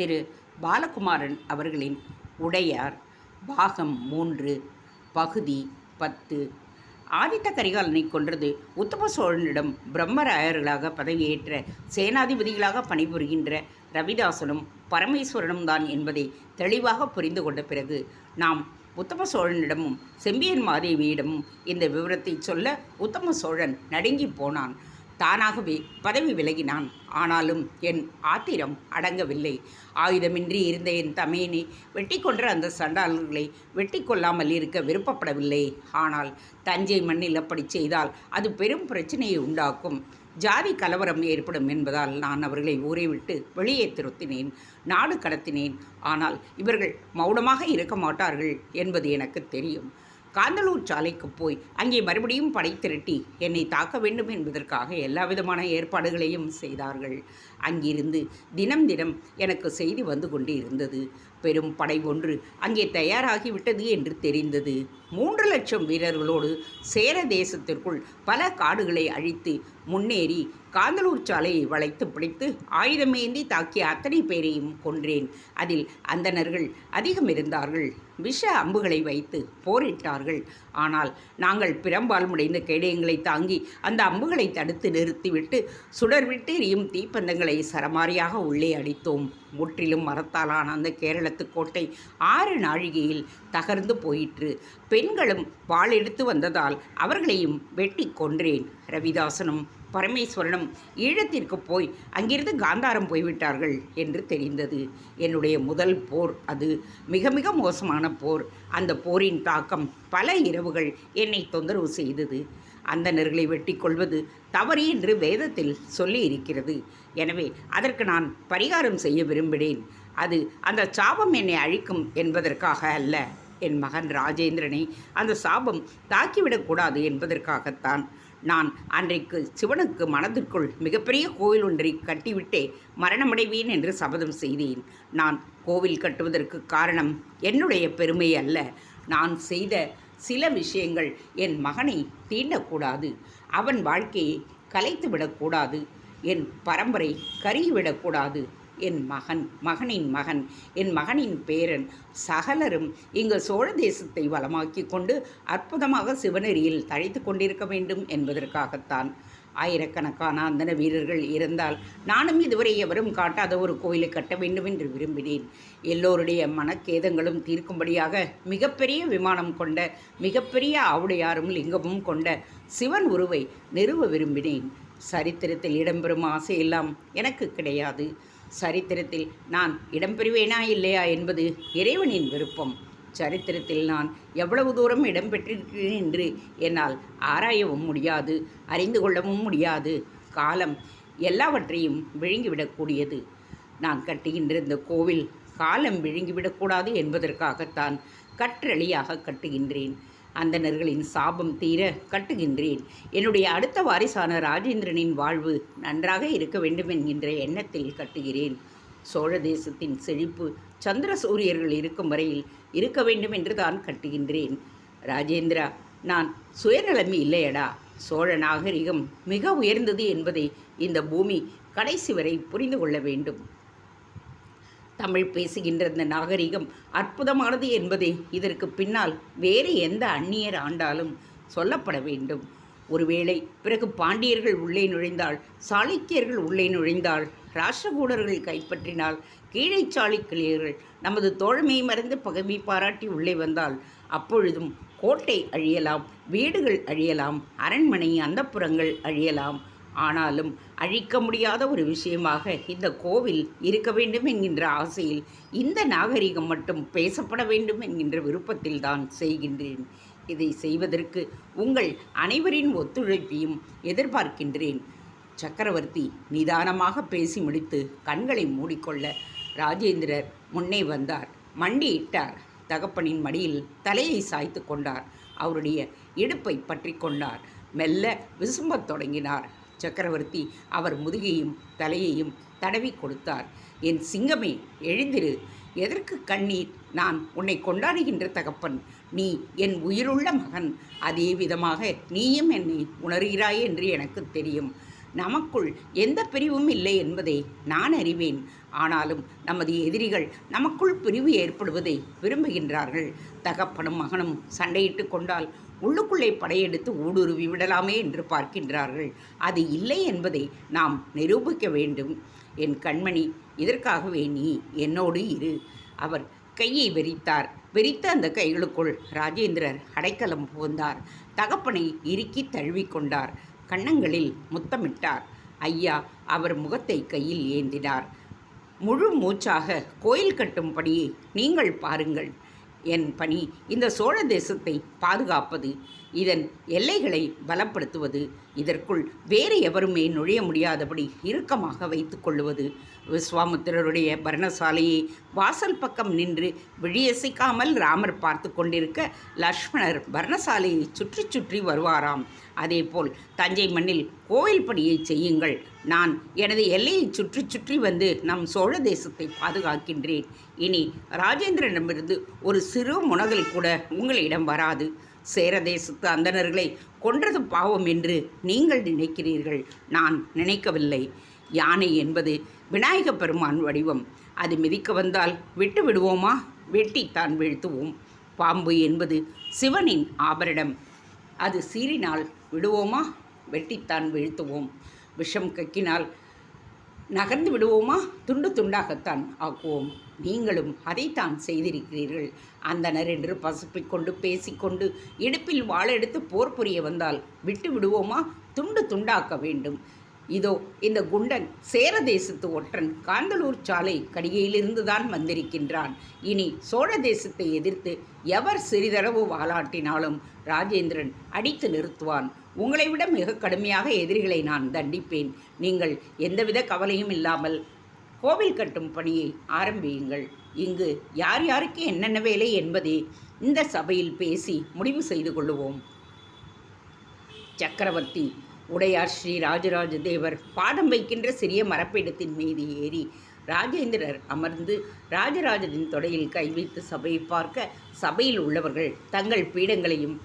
திரு பாலகுமாரன் அவர்களின் உடையார் பாகம் மூன்று பகுதி பத்து. ஆதித்த கரிகாலனை கொன்றது உத்தம சோழனிடம் பிரம்மராயர்களாக பதவியேற்ற சேனாதிபதிகளாக பணிபுரிகின்ற ரவிதாசனும் பரமேஸ்வரனும் தான் என்பதை தெளிவாக புரிந்து கொண்ட பிறகு நாம் உத்தம சோழனிடமும் செம்பியன் மாதேவியிடமும் இந்த விவரத்தை சொல்ல உத்தம சோழன் நடுங்கி போனான். தானாகவே பதவி விலகினான். ஆனாலும் என் ஆத்திரம் அடங்கவில்லை. ஆயுதமின்றி இருந்த என் தமையனை வெட்டி கொன்ற அந்த சண்டாளர்களை வெட்டி கொள்ளாமல் இருக்க விருப்பப்படவில்லை. ஆனால் தஞ்சை மண்ணில் அப்படி செய்தால் அது பெரும் பிரச்சனையை உண்டாக்கும். ஜாதி கலவரம் ஏற்படும் என்பதால் நான் அவர்களை ஊரை விட்டு வெளியே திருத்தினேன் நாடு கடத்தினேன். ஆனால் இவர்கள் மௌனமாக இருக்க மாட்டார்கள் என்பது எனக்கு தெரியும். காந்தலூர் சாலைக்கு போய் அங்கே மறுபடியும் படை திரட்டி என்னை தாக்க வேண்டும் என்பதற்காக எல்லா விதமான ஏற்பாடுகளையும் செய்தார்கள். அங்கிருந்து தினம் தினம் எனக்கு செய்தி வந்து கொண்டு இருந்தது. பெரும் படை ஒன்று அங்கே தயாராகிவிட்டது என்று தெரிந்தது. மூன்று லட்சம் வீரர்களோடு சேர தேசத்திற்குள் பல காடுகளை அழித்து முன்னேறி காந்தலூர் சாலையை வளைத்து பிடித்து ஆயுதமேந்தி தாக்கிய அத்தனை பேரையும் கொன்றேன். அதில் அந்தணர்கள் அதிகம் இருந்தார்கள். விஷ அம்புகளை வைத்து போரிட்டார்கள். ஆனால் நாங்கள் பிரம்பால் முடைந்த கேடயங்களை தாங்கி அந்த அம்புகளை தடுத்து நிறுத்திவிட்டு சுடர்விட்டு எரியும் தீப்பந்தங்களை சரமாரியாக உள்ளே அடித்தோம். முற்றிலும் மரத்தாலான அந்த கேரளத்து கோட்டை ஆறு நாழிகையில் தகர்ந்து போயிற்று. பெண்களும் வாளெடுத்து வந்ததால் அவர்களையும் வெட்டி கொன்றேன். ரவிதாசனும் பரமேஸ்வரனும் ஈழத்திற்கு போய் அங்கிருந்து காந்தாரம் போய்விட்டார்கள் என்று தெரிந்தது. என்னுடைய முதல் போர் அது. மிக மிக மோசமான போர். அந்த போரின் தாக்கம் பல இரவுகள் என்னை தொந்தரவு செய்தது. அந்தணர்களை வெட்டி கொள்வது தவறு என்று வேதத்தில் சொல்லி இருக்கிறது எனவே அதற்கு நான் பரிகாரம் செய்ய விரும்பினேன். அது அந்த சாபம் என்னை அழிக்கும் என்பதற்காக அல்ல. என் மகன் ராஜேந்திரனை அந்த சாபம் தாக்கிவிடக்கூடாது என்பதற்காகத்தான். நான் அன்றைக்கு சிவனுக்கு மனதிற்குள் மிகப்பெரிய கோவில் ஒன்றை கட்டிவிட்டே மரணமடைவேன் என்று சபதம் செய்தேன். நான் கோவில் கட்டுவதற்கு காரணம் என்னுடைய பெருமை அல்ல. நான் செய்த சில விஷயங்கள் என் மகனை தீண்டக்கூடாது. அவன் வாழ்க்கையை கலைத்துவிடக்கூடாது என் பரம்பரை கருகிவிடக்கூடாது. என் மகன் மகனின் மகன் என் மகனின் பேரன் சகலரும் இங்கு சோழ தேசத்தை வளமாக்கி கொண்டு அற்புதமாக சிவநெறியில் தழைத்து கொண்டிருக்க வேண்டும் என்பதற்காகத்தான். ஆயிரக்கணக்கான அந்தன வீரர்கள் இருந்தால் நானும் இதுவரை எவரும் காட்டாத ஒரு கோயிலை கட்ட வேண்டும் என்று விரும்பினேன். எல்லோருடைய மனக்கேதங்களும் தீர்க்கும்படியாக மிகப்பெரிய விமானம் கொண்ட மிகப்பெரிய ஆவுடையாரும் லிங்கமும் கொண்ட சிவன் உருவை நிறுவ விரும்பினேன். சரித்திரத்தில் இடம்பெறும் ஆசையெல்லாம் எனக்கு கிடையாது. சரித்திரத்தில் நான் இடம்பெறுவேனா இல்லையா என்பது இறைவனின் விருப்பம். சரித்திரத்தில் நான் எவ்வளவு தூரம் இடம்பெற்றிருக்கிறேன் என்று என்னால் ஆராயவும் முடியாது அறிந்து கொள்ளவும் முடியாது. காலம் எல்லாவற்றையும் விழுங்கிவிடக்கூடியது. நான் கட்டுகின்ற இந்த கோவில் காலம் விழுங்கிவிடக்கூடாது என்பதற்காகத்தான் கற்றளியாக கட்டுகின்றேன். அந்தணர்களின் சாபம் தீர கட்டுகின்றேன். என்னுடைய அடுத்த வாரிசான ராஜேந்திரனின் வாழ்வு நன்றாக இருக்க வேண்டும் என்கின்ற எண்ணத்தில் கட்டுகிறேன். சோழ தேசத்தின் செழிப்பு சந்திர சூரியர்கள் இருக்கும் வரையில் இருக்க வேண்டும் என்று தான் கட்டுகின்றேன். ராஜேந்திரா நான் சுயநலமி இல்லையடா. சோழ நாகரிகம் மிக உயர்ந்தது என்பதை இந்த பூமி கடைசி வரை புரிந்து கொள்ள வேண்டும். தமிழ் பேசுகின்ற இந்த நாகரிகம் அற்புதமானது என்பதை இதற்கு பின்னால் வேறு எந்த அந்நியர் ஆண்டாலும் சொல்லப்பட வேண்டும். ஒருவேளை பிறகு பாண்டியர்கள் உள்ளே நுழைந்தால் சாளுக்கியர்கள் உள்ளே நுழைந்தால் ராஷ்டிரகூடர்கள் கைப்பற்றினால் கீழே சாளுக்கியர்கள் நமது தோழமையை மறந்து பகமை பாராட்டி உள்ளே வந்தால் அப்பொழுதும் கோட்டை அழியலாம் வீடுகள் அழியலாம் அரண்மனை அந்தப்புறங்கள் அழியலாம். ஆனாலும் அழிக்க முடியாத ஒரு விஷயமாக இந்த கோவில் இருக்க வேண்டும் என்கின்ற ஆசையில் இந்த நாகரிகம் மட்டும் பேசப்பட வேண்டும் என்கின்ற விருப்பத்தில் தான் செய்கின்றேன். இதை செய்வதற்கு உங்கள் அனைவரின் ஒத்துழைப்பையும் எதிர்பார்க்கின்றேன். சக்கரவர்த்தி நிதானமாக பேசி முடித்து கண்களை மூடிக்கொள்ள ராஜேந்திரர் முன்னே வந்தார். மண்டியிட்டார். தகப்பனின் மடியில் தலையை சாய்த்து கொண்டார். அவருடைய இடுப்பை பற்றி கொண்டார். மெல்ல விசும்பத் தொடங்கினார். சக்கரவர்த்தி அவர் முதுகையும் தலையையும் தடவி கொடுத்தார். என் சிங்கமே எழுந்திரு. எதற்கு கண்ணீர்? நான் உன்னை கொண்டாடுகின்ற தகப்பன். நீ என் உயிருள்ள மகன். அதே விதமாக நீயும் என்னை உணர்கிறாய் என்று எனக்கு தெரியும். நமக்குள் எந்த பிரிவும் இல்லை என்பதை நான் அறிவேன். ஆனாலும் நமது எதிரிகள் நமக்குள் பிரிவு ஏற்படுவதை விரும்புகின்றார்கள். தகப்பனும் மகனும் சண்டையிட்டு கொண்டால் உள்ளுக்குள்ளே படையெடுத்து ஊடுருவி விடலாமே என்று பார்க்கின்றார்கள். அது இல்லை என்பதை நாம் நிரூபிக்க வேண்டும். என் கண்மணி இதற்காகவே நீ என்னோடு இரு. அவர் கையை வெறித்தார் வெறித்த அந்த கைகளுக்குள் ராஜேந்திரர் அடைக்கலம் புகுந்தார். தகப்பனை இறுக்கி தழுவிக்கொண்டார் கன்னங்களில் முத்தமிட்டார். ஐயா அவர் முகத்தை கையில் ஏந்தினார். முழு மூச்சாக கோயில் கட்டும் பணியை நீங்கள் பாருங்கள். என் பணி இந்த சோழ தேசத்தை பாதுகாப்பது இதன் எல்லைகளை பலப்படுத்துவது இதற்குள் வேறு எவருமே நுழைய முடியாதபடி இறுக்கமாக வைத்து கொள்ளுவது. விஸ்வாமுத்திரருடைய பர்ணசாலையை வாசல் பக்கம் நின்று விழியசைக்காமல் ராமர் பார்த்து கொண்டிருக்க லக்ஷ்மணர் பர்ணசாலையை சுற்றி சுற்றி வருவாராம். அதேபோல் தஞ்சை மண்ணில் கோவில் பணியை செய்யுங்கள். நான் எனது எல்லையை சுற்றி சுற்றி வந்து நம் சோழ தேசத்தை பாதுகாக்கின்றேன். இனி ராஜேந்திரனிடமிருந்து ஒரு சிறு முனகல் கூட உங்களிடம் வராது. சேரதேசத்து அந்தணர்களை கொன்றது பாவம் என்று நீங்கள் நினைக்கிறீர்கள். நான் நினைக்கவில்லை. யானை என்பது விநாயக பெருமான் வடிவம். அது மிதிக்க வந்தால் விட்டு விடுவோமா? வெட்டித்தான் வீழ்த்துவோம். பாம்பு என்பது சிவனின் ஆபரணம். அது சீறினால் விடுவோமா? வெட்டித்தான் வீழ்த்துவோம். விஷம் கக்கினால் நகர்ந்து விடுவோமா? துண்டு துண்டாகத்தான் ஆக்குவோம். நீங்களும் அதைத்தான் செய்திருக்கிறீர்கள். அந்தனர் என்று பசுப்பிக்கொண்டு பேசிக்கொண்டு இடுப்பில் வாழெடுத்து போர் புரிய வந்தால் விட்டு விடுவோமா? துண்டு துண்டாக்க வேண்டும். இதோ இந்த குண்டன் சேர தேசத்து ஒற்றன் காந்தலூர் சாலை கடிகையிலிருந்து தான் வந்திருக்கின்றான். இனி சோழ தேசத்தை எதிர்த்து எவர் சிறிதளவு வாலாட்டினாலும் ராஜேந்திரன் அடித்து நிறுத்துவான். உங்களை விட மிக கடுமையாக எதிரிகளை நான் தண்டிப்பேன். நீங்கள் எந்தவித கவலையும் இல்லாமல் கோவில் கட்டும் பணியை ஆரம்பியுங்கள். இங்கு யார் யாருக்கு என்னென்ன வேலை என்பதை இந்த சபையில் பேசி முடிவு செய்து கொள்ளுவோம். சக்கரவர்த்தி உடையார் ஸ்ரீ ராஜராஜ தேவர் பாதம் வைக்கின்ற சிறிய மரப்பீடத்தின் மீது ஏறி ராஜேந்திரர் அமர்ந்து ராஜராஜனின் தொடையில் கை வைத்து சபையை பார்க்க சபையில் உள்ளவர்கள் தங்கள் பீடங்களையும்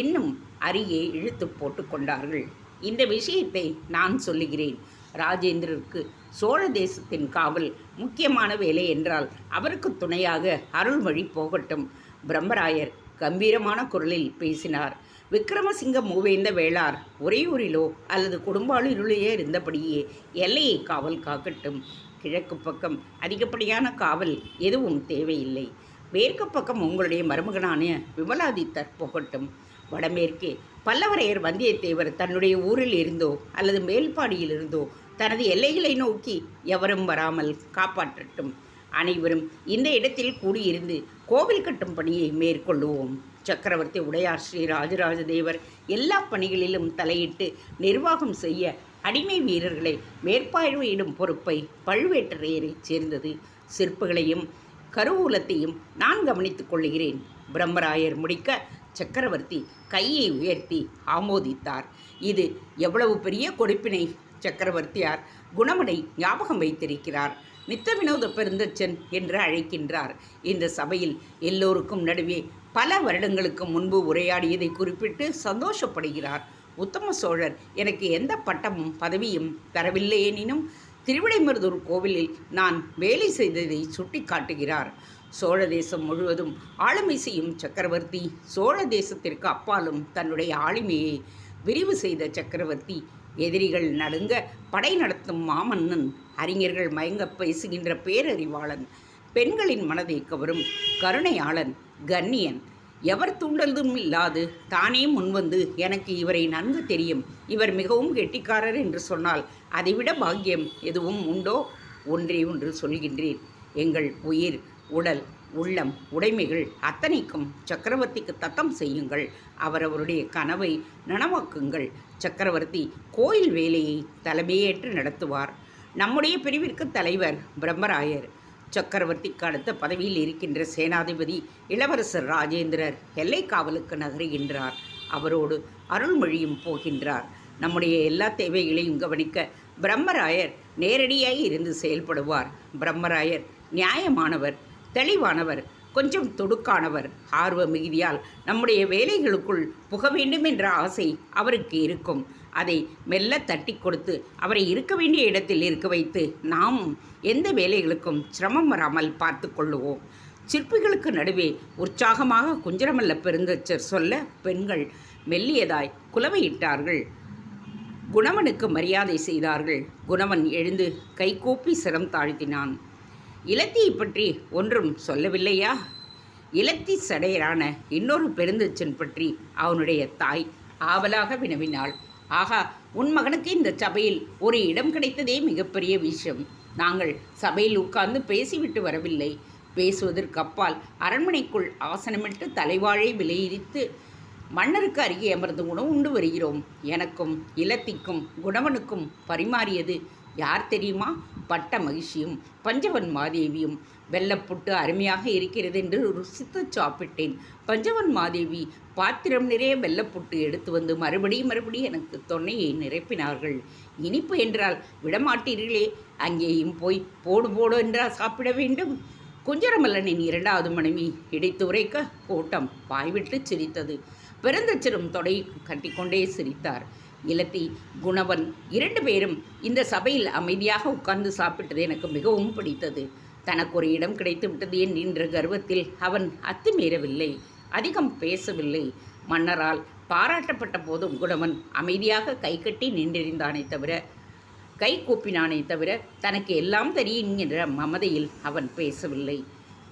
இன்னும் அருகே இழுத்து போட்டு கொண்டார்கள். இந்த விஷயத்தை நான் சொல்லுகிறேன். ராஜேந்திரருக்கு சோழ தேசத்தின் காவல் முக்கியமான வேலை என்றால் அவருக்கு துணையாக அருள்மொழி போகட்டும். பிரம்மராயர் கம்பீரமான குரலில் பேசினார். விக்ரமசிங்க மூவேந்த வேளார் உறையூரிலோ அல்லது குடும்பாளூரிலேயே இருந்தபடியே எல்லையை காவல் காக்கட்டும். கிழக்கு பக்கம் அதிகப்படியான காவல் எதுவும் தேவையில்லை. மேற்கு பக்கம் உங்களுடைய மருமகனான விமலாதித்தர் போகட்டும். வடமேற்கே பல்லவரையர் வந்தியத்தேவர் தன்னுடைய ஊரில் இருந்தோ அல்லது மேல்பாடியில் இருந்தோ தனது எல்லைகளை நோக்கி எவரும் வராமல் காப்பாற்றட்டும். அனைவரும் இந்த இடத்தில் கூடியிருந்து கோவில் கட்டும் பணியை மேற்கொள்ளுவோம் சக்கரவர்த்தி உடையார் ஸ்ரீ ராஜராஜ தேவர் எல்லா பணிகளிலும் தலையிட்டு நிர்வாகம் செய்ய அடிமை வீரர்களை மேற்பார்வையிடும் பொறுப்பை பழுவேட்டரையரைச் சேர்ந்தது. சிற்பங்களையும் கருவூலத்தையும் நான் கவனித்துக் கொள்கிறேன். பிரம்மராயர் முடிக்க சக்கரவர்த்தி கையை உயர்த்தி ஆமோதித்தார். இது எவ்வளவு பெரிய கொடுப்பினை? சக்கரவர்த்தியார் குணமனை ஞாபகம் வைத்திருக்கிறார். நித்த வினோத பெருந்தச்சன் என்று அழைக்கின்றார். இந்த சபையில் எல்லோருக்கும் நடுவே பல வருடங்களுக்கு முன்பு உரையாடியதை குறிப்பிட்டு சந்தோஷப்படுகிறார். உத்தம சோழர் எனக்கு எந்த பட்டமும் பதவியும் தரவில்லையெனினும் திருவிடைமருதூர் கோவிலில் நான் வேலை செய்ததை சுட்டி காட்டுகிறார் சோழ தேசம் முழுவதும் ஆளுமை செய்யும் சக்கரவர்த்தி சோழ தேசத்திற்கு அப்பாலும் தன்னுடைய ஆளுமையை விரிவு செய்த சக்கரவர்த்தி எதிரிகள் நடுங்க படை நடத்தும் மாமன்னன் அறிஞர்கள் மயங்க பேசுகின்ற பேரறிவாளன் பெண்களின் மனதை கவரும் கருணையாளன் கண்ணியன். எவர் தூண்டலும் இல்லாது தானே முன்வந்து எனக்கு இவரை நன்கு தெரியும். இவர் மிகவும் கெட்டிக்காரர் என்று சொன்னால் அதைவிட பாக்கியம் எதுவும் உண்டோ? ஒன்றே ஒன்று சொல்கின்றேன். எங்கள் உயிர் உடல் உள்ளம் உடைமைகள் அத்தனைக்கும் சக்கரவர்த்திக்கு தத்தம் செய்யுங்கள். அவரவருடைய கனவை நனவாக்குங்கள். சக்கரவர்த்தி கோயில் வேலையை தலைமையேற்று நடத்துவார். நம்முடைய பிரிவிற்கு தலைவர் பிரம்மராயர். சக்கரவர்த்திக்கு அடுத்த பதவியில் இருக்கின்ற சேனாதிபதி இளவரசர் ராஜேந்திரர் எல்லை காவலுக்கு நகருகின்றார். அவரோடு அருள்மொழியும் போகின்றார். நம்முடைய எல்லா தேவைகளையும் கவனிக்க பிரம்மராயர் நேரடியாய் இருந்து செயல்படுவார். பிரம்மராயர் நியாயமானவர் தெளிவானவர் கொஞ்சம் துடுக்கானவர். ஆர்வ மிகுதியால் நம்முடைய வேலைகளுக்குள் புக வேண்டும் என்ற ஆசை அவருக்கு இருக்கும். அதை மெல்ல தட்டி கொடுத்து அவரை இருக்க வேண்டிய இடத்தில் இருக்க வைத்து நாம் எந்த வேலைகளுக்கும் சிரமம் வராமல் பார்த்து கொள்ளுவோம். சிற்பிகளுக்கு நடுவே உற்சாகமாக குஞ்சரமல்ல பெருந்தச்சர் சொல்ல பெண்கள் மெல்லியதாய் குலவையிட்டார்கள். குணவனுக்கு மரியாதை செய்தார்கள். குணவன் எழுந்து கைகூப்பி சிரம் தாழ்த்தினான். இலத்தியை பற்றி ஒன்றும் சொல்லவில்லையா? இலத்தி சடையரான இன்னொரு பெருந்தச்சன் பற்றி அவனுடைய தாய் ஆவலாக வினவினாள். ஆகா உன் மகனுக்கு இந்த சபையில் ஒரு இடம் கிடைத்ததே மிகப்பெரிய விஷயம். நாங்கள் சபையில் உட்கார்ந்து பேசிவிட்டு வரவில்லை. பேசுவதற்கு அப்பால் அரண்மனைக்குள் ஆசனமிட்டு தலைவாழை விலையிரித்து மன்னருக்கு அருகே அமர்ந்து உணவு உண்டு வருகிறோம். எனக்கும் இலத்திக்கும் குணவனுக்கும் பரிமாறியது யார் தெரியுமா? பட்ட மகிழ்ச்சியும் பஞ்சவன் மாதேவியும் வெள்ளப்புட்டு அருமையாக இருக்கிறது என்று ருசித்து சாப்பிட்டேன். பஞ்சவன் மாதேவி பாத்திரம் நிறைய வெள்ளப்புட்டு எடுத்து வந்து மறுபடியும் மறுபடியும் எனக்கு தொன்னையை நிரப்பினார்கள். இனிப்பு என்றால் விடமாட்டீர்களே அங்கேயும் போய் போடு போடு என்றால் சாப்பிட வேண்டும். குஞ்சரமல்லனின் இரண்டாவது மனைவி இடித்து உரைக்க கூட்டம் வாய்விட்டு சிரித்தது. பெருந்தச்சரும் தொடை கட்டிக்கொண்டே சிரித்தார். இலத்தி குணவன் இரண்டு பேரும் இந்த சபையில் அமைதியாக உட்கார்ந்து சாப்பிட்டது எனக்கு மிகவும் பிடித்தது. தனக்கு ஒரு இடம் கிடைத்து விட்டது என்கின்ற கர்வத்தில் அவன் அத்துமீறவில்லை அதிகம் பேசவில்லை. மன்னரால் பாராட்டப்பட்ட போதும் குணவன் அமைதியாக கைகட்டி நின்றிருந்தானே தவிர கை கூப்பினானே தவிர தனக்கு எல்லாம் தெரியும் என்ற மமதையில் அவன் பேசவில்லை.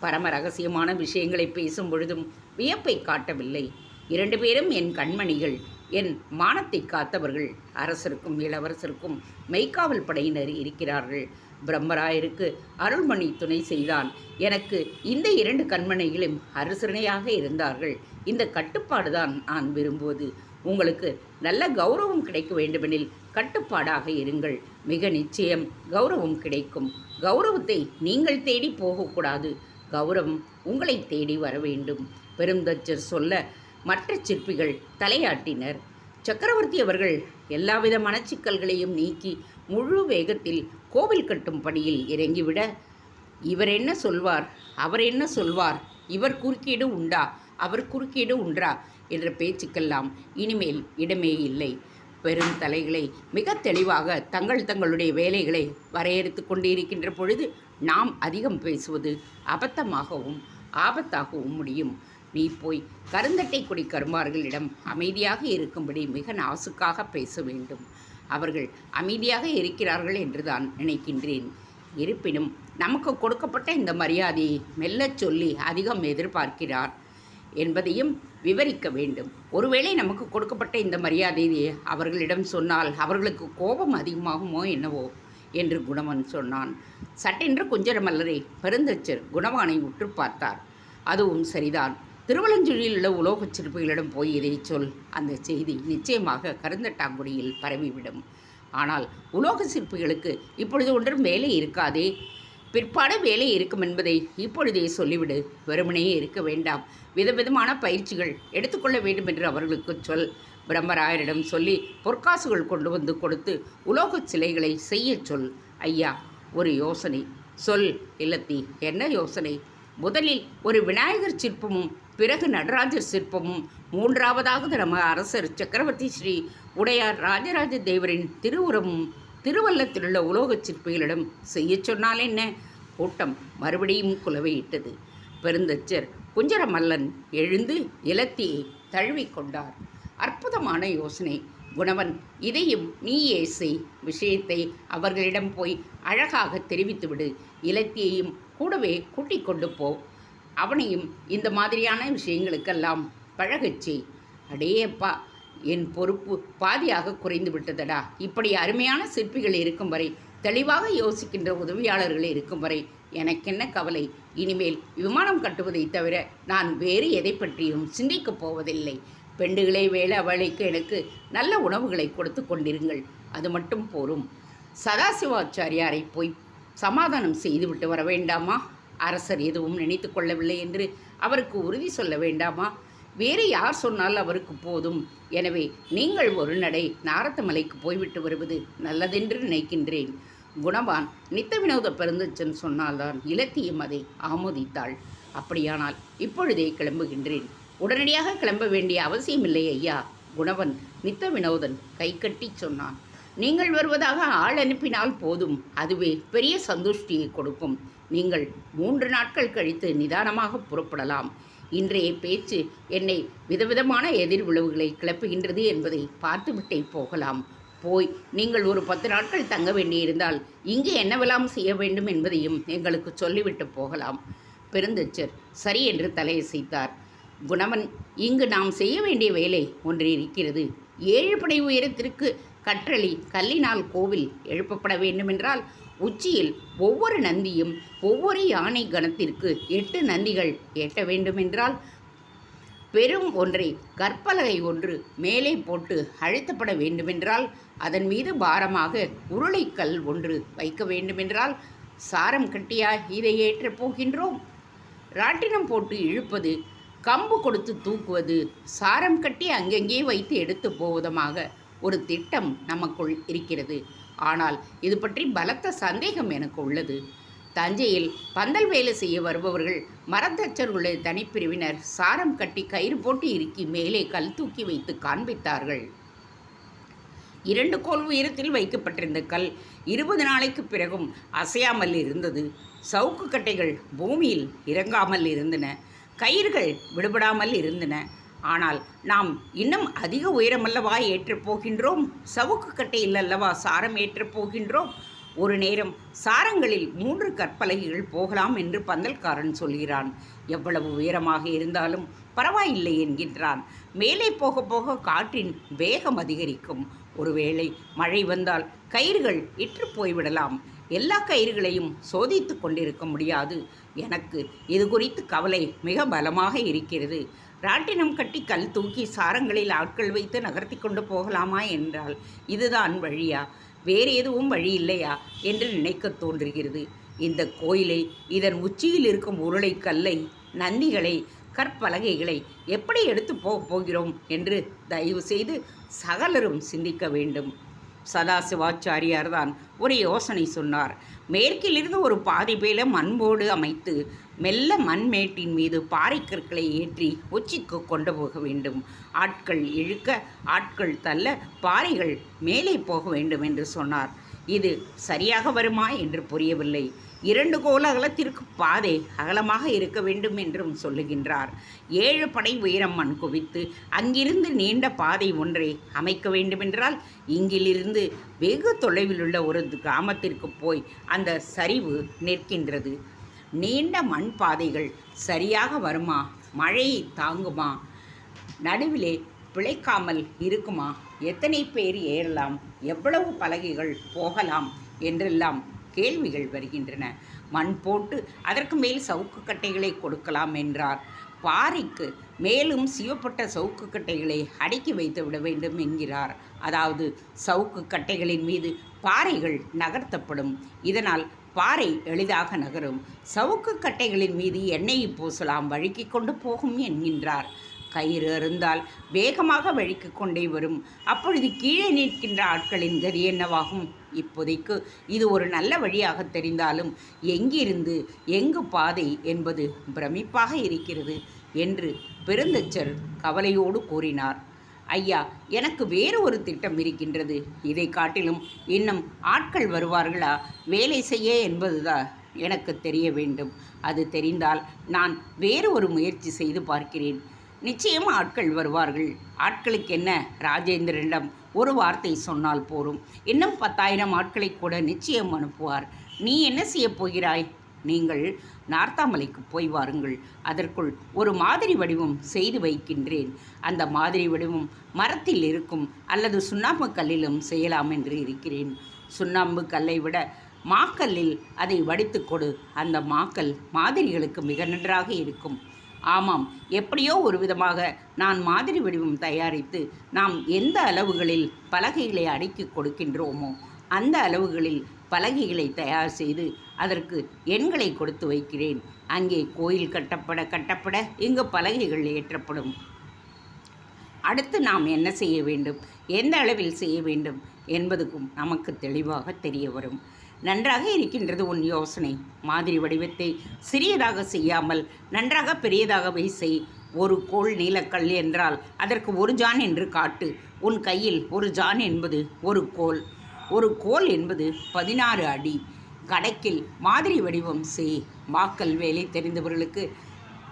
பரம ரகசியமான விஷயங்களை பேசும் பொழுதும் வியப்பை காட்டவில்லை. இரண்டு பேரும் என் கண்மணிகள் என் மானத்தை காத்தவர்கள். அரசருக்கும் இளவரசருக்கும் மெய்க்காவல் படையினர் இருக்கிறார்கள். பிரம்மராயருக்கு அருள்மணி துணை செய்தான். எனக்கு இந்த இரண்டு கண்மனைகளும் அரசனையாக இருந்தார்கள். இந்த கட்டுப்பாடுதான் நான் விரும்புவது. உங்களுக்கு நல்ல கௌரவம் கிடைக்க வேண்டுமெனில் கட்டுப்பாடாக இருங்கள். மிக நிச்சயம் கௌரவம் கிடைக்கும். கௌரவத்தை நீங்கள் தேடி போகக்கூடாது. கௌரவம் உங்களை தேடி வர வேண்டும். பெருந்தச்சர் சொல்ல மற்ற சிற்பிகள் தலையாட்டினர். சக்கரவர்த்தி அவர்கள் எல்லாவித மனச்சிக்கல்களையும் நீக்கி முழு வேகத்தில் கோவில் கட்டும் பணியில் இறங்கிவிட இவர் என்ன சொல்வார்? அவர் என்ன சொல்வார்? இவர் குறுக்கீடு உண்டா? அவர் குறுக்கீடு உண்டா என்ற பேச்சுக்கெல்லாம் இனிமேல் இடமே இல்லை. பெரும் தலைகளை மிக தெளிவாக தங்கள் தங்களுடைய வேலைகளை வரையறுத்து கொண்டிருக்கின்ற பொழுது நாம் அதிகம் பேசுவது அபத்தமாகவும் ஆபத்தாகவும் முடியும். நீ போய் கருந்தட்டை குடி கருமார்களிடம் அமைதியாக இருக்கும்படி மிக நாசுக்காக பேச வேண்டும். அவர்கள் அமைதியாக இருக்கிறார்கள் என்று தான் நினைக்கின்றேன். இருப்பினும் நமக்கு கொடுக்கப்பட்ட இந்த மரியாதையை மெல்லச் சொல்லி அதிகம் எதிர்பார்க்கிறார் என்பதையும் விவரிக்க வேண்டும். ஒருவேளை நமக்கு கொடுக்கப்பட்ட இந்த மரியாதையை அவர்களிடம் சொன்னால் அவர்களுக்கு கோபம் அதிகமாகுமோ என்னவோ? என்று குணவன் சொன்னான். சட்டென்று குஞ்சரமல்லரை பெருந்தச்சர் குணவானை உற்று பார்த்தார். அதுவும் சரிதான். திருவலஞ்சுழியில் உள்ள உலோகச் சிற்பிகளிடம் போய் இதை சொல். அந்த செய்தி நிச்சயமாக கருந்தட்டாங்குடியில் பரவிவிடும். ஆனால் உலோக சிற்பிகளுக்கு இப்பொழுது ஒன்றும் வேலை இருக்காதே? பிற்பாடு வேலை இருக்கும் என்பதை இப்பொழுதே சொல்லிவிடு. வெறுமனே இருக்க வேண்டாம். விதவிதமான பயிற்சிகள் எடுத்துக்கொள்ள வேண்டும் என்று அவர்களுக்கு சொல். பிரம்மராயரிடம் சொல்லி பொற்காசுகள் கொண்டு வந்து கொடுத்து உலோகச் சிலைகளை செய்யச் சொல். ஐயா ஒரு யோசனை. சொல் இல்லத்தி என்ன யோசனை? முதலில் ஒரு விநாயகர் சிற்பமும் பிறகு நடராஜர் சிற்பமும் மூன்றாவதாக நம்ம அரசர் சக்கரவர்த்தி ஸ்ரீ உடையார் ராஜராஜ தேவரின் திருவுரமும் திருவள்ளத்திலுள்ள உலோகச் சிற்பிகளிடம் செய்யச் சொன்னால் என்ன? கூட்டம் மறுபடியும் குலவையிட்டது பெருந்தச்சர் குஞ்சரமல்லன் எழுந்து இலத்தியை தழுவிக்கொண்டார் அற்புதமான யோசனை. குணவன் இதையும் நீயே செய். விஷயத்தை அவர்களிடம் போய் அழகாக தெரிவித்துவிடு. இலத்தியையும் கூடவே கூட்டிக் கொண்டு போ. அவனையும் இந்த மாதிரியான விஷயங்களுக்கெல்லாம் பழகச் செய் அடேயப்பா என் பொறுப்பு பாதியாக குறைந்து விட்டதடா. இப்படி அருமையான சிற்பிகள் இருக்கும் வரை தெளிவாக யோசிக்கின்ற உதவியாளர்கள் இருக்கும் வரை எனக்கென்ன கவலை? இனிமேல் விமானம் கட்டுவதை தவிர நான் வேறு எதை பற்றியும் சிந்திக்கப் போவதில்லை. பெண்டுகளே வேலை அவளைக்கு எனக்கு நல்ல உணவுகளை கொடுத்து கொண்டிருங்கள். அது மட்டும் போரும். சதாசிவாச்சாரியாரை போய் சமாதானம் செய்துவிட்டு வர வேண்டாமா? அரசர் எதுவும் நினைத்து கொள்ளவில்லை என்று அவருக்கு உறுதி சொல்ல வேண்டாமா? வேறு யார் சொன்னால் அவருக்கு போதும். எனவே நீங்கள் ஒரு நடை நாரத்தமலைக்கு போய்விட்டு வருவது நல்லதென்று நினைக்கின்றேன். குணவான் நித்த வினோத பெருந்தச்சன் சொன்னால்தான் இலத்தியம் அதை ஆமோதித்தாள். அப்படியானால் இப்பொழுதே கிளம்புகின்றேன். உடனடியாக கிளம்ப வேண்டிய அவசியமில்லை ஐயா குணவன் நித்த வினோதன் கைகட்டி சொன்னான். நீங்கள் வருவதாக ஆள் அனுப்பினால் போதும். அதுவே பெரிய சந்துஷ்டியை கொடுக்கும். நீங்கள் மூன்று நாட்கள் கழித்து நிதானமாக புறப்படலாம். இன்றைய பேச்சு என்னை விதவிதமான எதிர்விளைவுகளை கிளப்புகின்றது என்பதை பார்த்துவிட்டே போகலாம். போய் நீங்கள் ஒரு பத்து நாட்கள் தங்க வேண்டியிருந்தால் இங்கே என்னவெல்லாம் செய்ய வேண்டும் என்பதையும் எங்களுக்கு சொல்லிவிட்டு போகலாம். பெருந்தச்சர் சரி என்று தலையசைத்தார். குணவன் இங்கு நாம் செய்ய வேண்டிய வேலை ஒன்று இருக்கிறது. ஏழு படை உயரத்திற்கு கற்றளி கல்லினால் கோவில் எழுப்பப்பட வேண்டுமென்றால் உச்சியில் ஒவ்வொரு நந்தியும் ஒவ்வொரு யானை கணத்திற்கு எட்டு நந்திகள் எட்ட வேண்டுமென்றால் பெரும் ஒன்றை கற்பலகை ஒன்று மேலே போட்டு அழுத்தப்பட வேண்டுமென்றால் அதன் மீது பாரமாக உருளைக்கல் ஒன்று வைக்க வேண்டுமென்றால் சாரம் கட்டியா இதை ஏற்றப் போகின்றோம்? ராட்டினம் போட்டு இழுப்பது கம்பு கொடுத்து தூக்குவது சாரம் கட்டி அங்கங்கே வைத்து எடுத்து போவதுமாக ஒரு திட்டம் நமக்குள் இருக்கிறது. ஆனால் இது பற்றி பலத்த சந்தேகம் எனக்கு உள்ளது. தஞ்சையில் பந்தல் வேலை செய்ய வருபவர்கள் மரத்தச்சர்களுடைய தனிப்பிரிவினர் சாரம் கட்டி கயிறு போட்டு இறுக்கி மேலே கல் தூக்கி வைத்து காண்பித்தார்கள். இரண்டு கோல் உயரத்தில் வைக்கப்பட்டிருந்த கல் இருபது நாளைக்கு பிறகும் அசையாமல் இருந்தது. சவுக்கு கட்டைகள் பூமியில் இறங்காமல் இருந்தன. கயிறுகள் விடுபடாமல் இருந்தன. ஆனால் நாம் இன்னும் அதிக உயரமல்லவா ஏற்றப் போகின்றோம்? சவுக்கு கட்டையில் அல்லவா சாரம் ஏற்றப் போகின்றோம்? ஒரு நேரம் சாரங்களில் மூன்று கற்பலகைகள் போகலாம் என்று பந்தல்காரன் சொல்கிறான். எவ்வளவு உயரமாக இருந்தாலும் பரவாயில்லை என்கின்றான். மேலே போக போக காற்றின் வேகம் அதிகரிக்கும். ஒருவேளை மழை வந்தால் கயிறுகள் இற்று போய்விடலாம். எல்லா கயிறுகளையும் சோதித்து கொண்டிருக்க முடியாது. எனக்கு இது குறித்து கவலை மிக பலமாக இருக்கிறது. ராட்டினம் கட்டி கல் தூக்கி சாரங்களில் ஆட்கள் வைத்து நகர்த்தி கொண்டு போகலாமா என்றால் இதுதான் வழியா? வேறு எதுவும் வழி இல்லையா? என்று நினைக்கத் தோன்றுகிறது. இந்த கோயிலை இதன் உச்சியில் இருக்கும் உருளை கல்லை நந்திகளை கற்பலகைகளை எப்படி எடுத்து போகப் போகிறோம் என்று தயவு செய்து சகலரும் சிந்திக்க வேண்டும். சதாசிவாச்சாரியார் தான் ஒரு யோசனை சொன்னார். மேற்கிலிருந்து ஒரு பாதி பேல மண்போடு அமைத்து மெல்ல மண்மேட்டின் மீது பாறை கற்களை ஏற்றி உச்சிக்கு கொண்டு போக வேண்டும். ஆட்கள் இழுக்க ஆட்கள் தள்ள பாறைகள் மேலே போக வேண்டும் என்று சொன்னார். இது சரியாக வருமா என்று புரியவில்லை. இரண்டு கோல அகலத்திற்கு பாதை அகலமாக இருக்க வேண்டும் என்றும் சொல்லுகின்றார். ஏழு படை உயரம் மண் குவித்து அங்கிருந்து நீண்ட பாதை ஒன்றை அமைக்க வேண்டுமென்றால் இங்கிலிருந்து வெகு தொலைவில் உள்ள ஒரு கிராமத்திற்கு போய் அந்த சரிவு நிற்கின்றது. நீண்ட மண் பாதைகள் சரியாக வருமா? மழையை தாங்குமா? நடுவிலே பிழைக்காமல் இருக்குமா? எத்தனை பேர் ஏறலாம்? எவ்வளவு பலகைகள் போகலாம்? என்றெல்லாம் கேள்விகள் வருகின்றன. மண் போட்டு அதற்கு மேல் சவுக்கு கட்டைகளை கொடுக்கலாம் என்றார். பாறைக்கு மேலும் சிவப்பட்ட சவுக்கு கட்டைகளை அடுக்கி வைத்து விட வேண்டும் என்கிறார். அதாவது சவுக்கு கட்டைகளின் மீது பாறைகள் நகர்த்தப்படும். இதனால் பாறை எளிதாக நகரும். சவுக்கு கட்டைகளின் மீது எண்ணெயை பூசலாம். வழுக்கி கொண்டு போகும் என்கின்றார். கயிறு அருந்தால் வேகமாக வழிக்கு கொண்டே வரும். அப்பொழுது கீழே நிற்கின்ற ஆட்களின் கதி என்னவாகும்? இப்போதைக்கு இது ஒரு நல்ல வழியாக தெரிந்தாலும் எங்கிருந்து எங்கு பாதை என்பது பிரமிப்பாக இருக்கிறது என்று பெருந்தச்சர் கவலையோடு கூறினார். ஐயா எனக்கு வேறு ஒரு திட்டம் இருக்கின்றது. இதை காட்டிலும் இன்னும் ஆட்கள் வருவார்களா? வேலை செய்ய என்பதுதான் எனக்கு தெரிய வேண்டும். அது தெரிந்தால் நான் வேறு ஒரு முயற்சி செய்து பார்க்கிறேன். நிச்சயம் ஆட்கள் வருவார்கள். ஆட்களுக்கு என்ன? ராஜேந்திரனிடம் ஒரு வார்த்தை சொன்னால் போரும். இன்னும் பத்தாயிரம் ஆட்களை கூட நிச்சயம் அனுப்புவார். நீ என்ன செய்யப் போகிறாய்? நீங்கள் நார்த்தாமலைக்கு போய் வாருங்கள். அதற்குள் ஒரு மாதிரி வடிவம் செய்து வைக்கின்றேன். அந்த மாதிரி வடிவம் மரத்தில் இருக்கும் அல்லது சுண்ணாம்பு கல்லிலும் செய்யலாம் என்று இருக்கிறேன். சுண்ணாம்பு கல்லை விட மாக்கல்லில் அதை வடித்து கொடு. அந்த மாக்கல் மாதிரிகளுக்கு மிக நன்றாக இருக்கும். ஆமாம் எப்படியோ ஒரு விதமாக நான் மாதிரி வடிவம் தயாரித்து நாம் எந்த அளவுகளில் பலகைகளை அடுக்கி கொடுக்கின்றோமோ அந்த அளவுகளில் பலகைகளை தயார் செய்து அதற்கு எண்களை கொடுத்து வைக்கிறேன். அங்கே கோயில் கட்டப்பட கட்டப்பட இங்கு பலகைகள் ஏற்றப்படும். அடுத்து நாம் என்ன செய்ய வேண்டும்? எந்த அளவில் செய்ய வேண்டும் என்பதுக்கும் நமக்கு தெளிவாக தெரிய வரும். நன்றாக இருக்கின்றது உன் யோசனை. மாதிரி வடிவத்தை சிறியதாக செய்யாமல் நன்றாக பெரியதாகவே செய். ஒரு கோள் நீலக்கல் என்றால் அதற்கு ஒரு ஜான் என்று காட்டு. உன் கையில் ஒரு ஜான் என்பது ஒரு கோல் ஒரு கோல் என்பது பதினாறு அடி. கடைக்கில் மாதிரி வடிவம் செய் வாக்கல் வேலை தெரிந்தவர்களுக்கு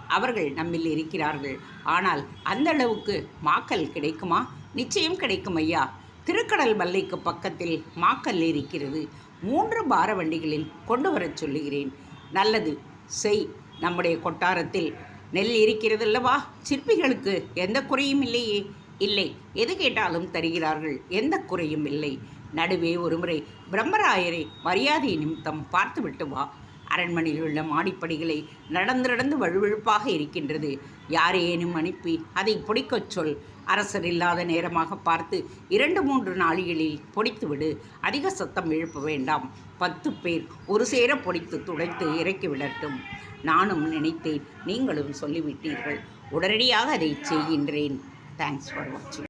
அவர்கள் நம்மில் இருக்கிறார்கள். ஆனால் அந்த அளவுக்கு மாக்கல் கிடைக்குமா? நிச்சயம் கிடைக்கும் ஐயா. திருக்கடல் மல்லைக்கு பக்கத்தில் மாக்கல் இருக்கிறது. மூன்று பார வண்டிகளில் கொண்டு வரச் சொல்லுகிறேன். நல்லது. செய். நம்முடைய கொட்டாரத்தில் நெல் இருக்கிறது அல்லவா சிற்பிகளுக்கு எந்த குறையும் இல்லையே. இல்லை. எது கேட்டாலும் தருகிறார்கள். எந்த குறையும் இல்லை. நடுவே ஒருமுறை பிரம்மராயரை மரியாதை நிமித்தம் பார்த்துவிட்டு வா. அரண்மனையில் உள்ள மாடிப்படிகளை நடந்து நடந்து வழுவழுப்பாக இருக்கின்றது. யாரேனும் அனுப்பி அதை பொடிக்கச் சொல். அரசர் இல்லாத நேரமாக பார்த்து இரண்டு மூன்று நாளிகளில் பொடித்துவிடு. அதிக சத்தம் எழுப்ப வேண்டாம். பத்து பேர் ஒரு சேர பொடித்து துடைத்து இறக்கி விடட்டும். நானும் நினைத்தேன் நீங்களும் சொல்லிவிட்டீர்கள். உடனடியாக அதை செய்கின்றேன். தேங்க்ஸ் ஃபார் வாட்சிங்